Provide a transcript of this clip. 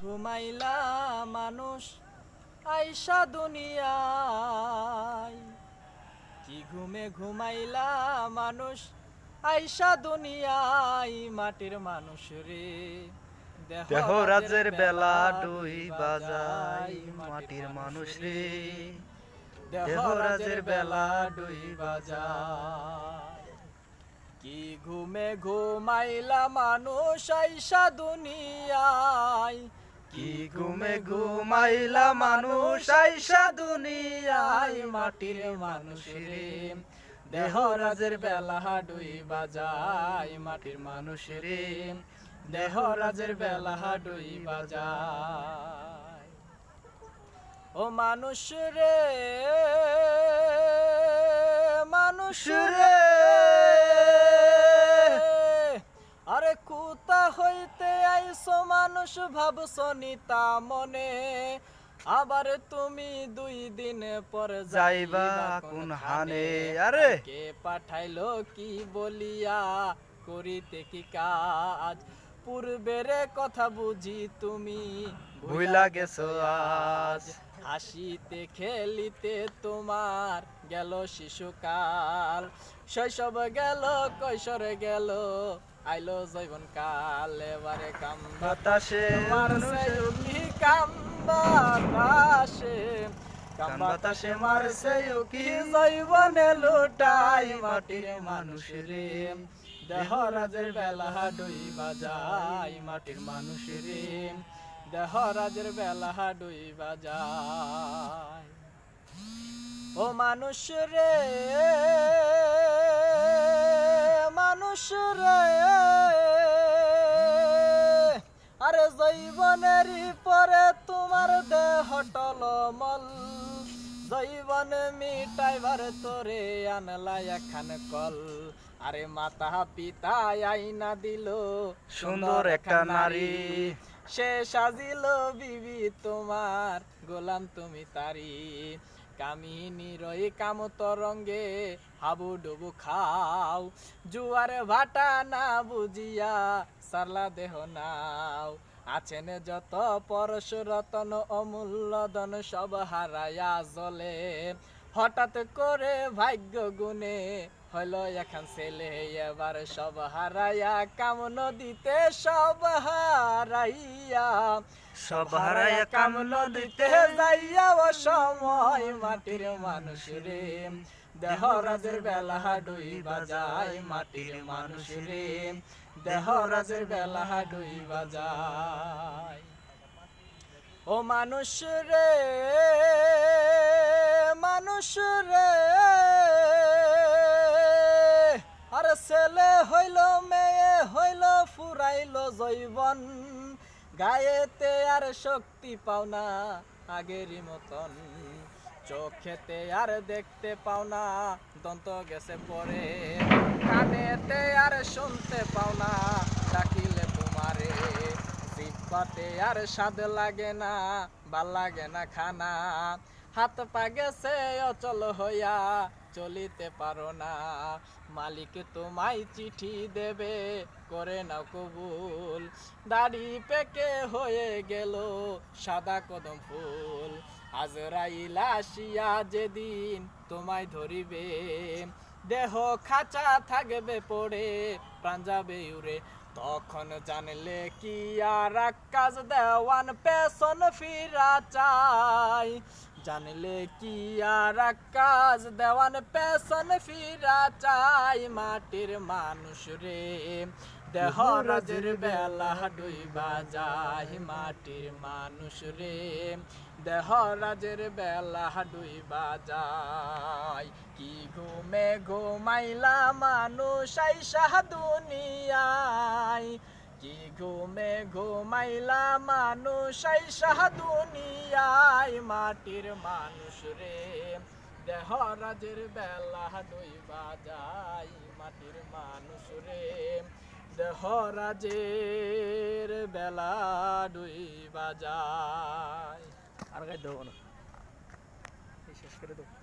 ঘুমাইলা মানুষ আইসা দুনিয়ায়। কি ঘুমে ঘুমাইলা মানুষ আইসা দুনিয়ায়। মাটির মানুষ রে দেহরাজের বেলা ডুই বাজাই মাটির মানুষ রে দেহরাজের বেলা ডুই বাজায়। কি ঘুমে ঘুমাইলা মানুষ আইসা দুনিয়ায়। কি ঘুমে ঘুমাইলা মানুষ আইসা দুনিয়ায় আই মাটির মানুষ রে। দেহরাজের বেলা ডুই বাজায় মাটির মানুষ রে। দেহরাজের বেলা ডুই বাজায়। ও মানুষ রে মানুষ রে আরে কুতা আইসো মানুষ ভাবছ নিতা মনে আবার তুমি দুই দিন পর যাইবা কোন হানে। আরে! কে পাঠাইলো কি বলিয়া করিতে কি কাজ? পূর্বের কথা বুঝি তুমি ভুইলা গেছো আজ। হাসিতে খেলিতে তোমার গেল শিশুকাল। শৈশব গেল কৈশোর গেল আইলো জৈবন কাল এবারে কাম বাতাসে। মারছে উকি কাম বাতাসে কাম বাতাসে মারছে উকি জৈবনে লুটাই মাটির মানুষ রে। দেহরাজের বেলা ডুই বাজাই মাটির মানুষ রে। দেহরাজের বেলা ডুই বাজাই। ও মানুষ রে। মানুষ রে। আরে জৈবনের পরে তোমার দেহ টলমল। জৈবন মিটাইবার তোরে আনলা এখান কল। আরে মাতা পিতা আইনা দিল সুন্দর একটা নারী। সে সাজিল বিবি তোমার গোলাম তুমি তারি কামিনী রই কাম তরঙ্গে হাবু ডুবু খাও। জুয়ারে ভাটা না বুঝিয়া সারলা দেহ নাও। আছেন যত পরশু রতন অমূল্য ধন সব হারায়া জলে। হঠাৎ করে ভাগ্য গুনে হলো এখন ছেলে এবার সব হারাইয়া কাম নদীতে সব হারাইয়া। সব হারাইয়া কাম নদীতে যাইয়া ও সময় মাটির মানুষ রে। দেহরাজের বেলা ডুই বাজায় মাটির মানুষ রে। দেহরাজের বেলা ডুই বাজায়। ও মানুষ রে মানুষ রে আরে ছেলে হইল, মেয়ে হইল, ফুরাইল জৈবন। গায়েতে আর শক্তি পাও না আগেরই মতন। চোখেতে আর দেখতে পাও না, দন্ত গেছে পরে। কানেতে আর শুনতে পাও না, ডাকিলে তোমারে। জিব্বাতে আর স্বাদ লাগে না, ভালো লাগে না খানা। হাত পা গেছে অচল হইয়া চলিতে পারো না। মালিক তোমায় চিঠি দেবে, করে না কবুল। দাড়ি পেকে হয়ে গেল সাদা কদম ফুল। আজরাইল আসিয়া যেদিন তোমায় ধরিবে দেহ খাঁচা থাকবে পড়ে, প্রাণ যাবে উড়ে। তখন জানলে কি আর কাজ দেওয়ান পেছন ফিরা চাই। জানলে কি আর কাজ দেওয়ান পেছন ফিরা চাই। মাটির মানুষ রে দেহ রাজের বেলা ডুইবা যায় মাটির মানুষ রে। দেহ রাজের বেলা ডুইবা যায়। কি ঘুমে ঘুমাইলা মানুষ আইসা দুনিয়ায়। কি ঘুমে ঘুমাইলা মানুষ আইসা দুনিয়ায়। মাটির মানুষ রে। দেহ রাজের বেলা ডুইবা যায় মাটির মানুষ রে। দেহ রাজের বেলা দুই বাজায়। আর গাই দেবো না। শেষ করে দেবো।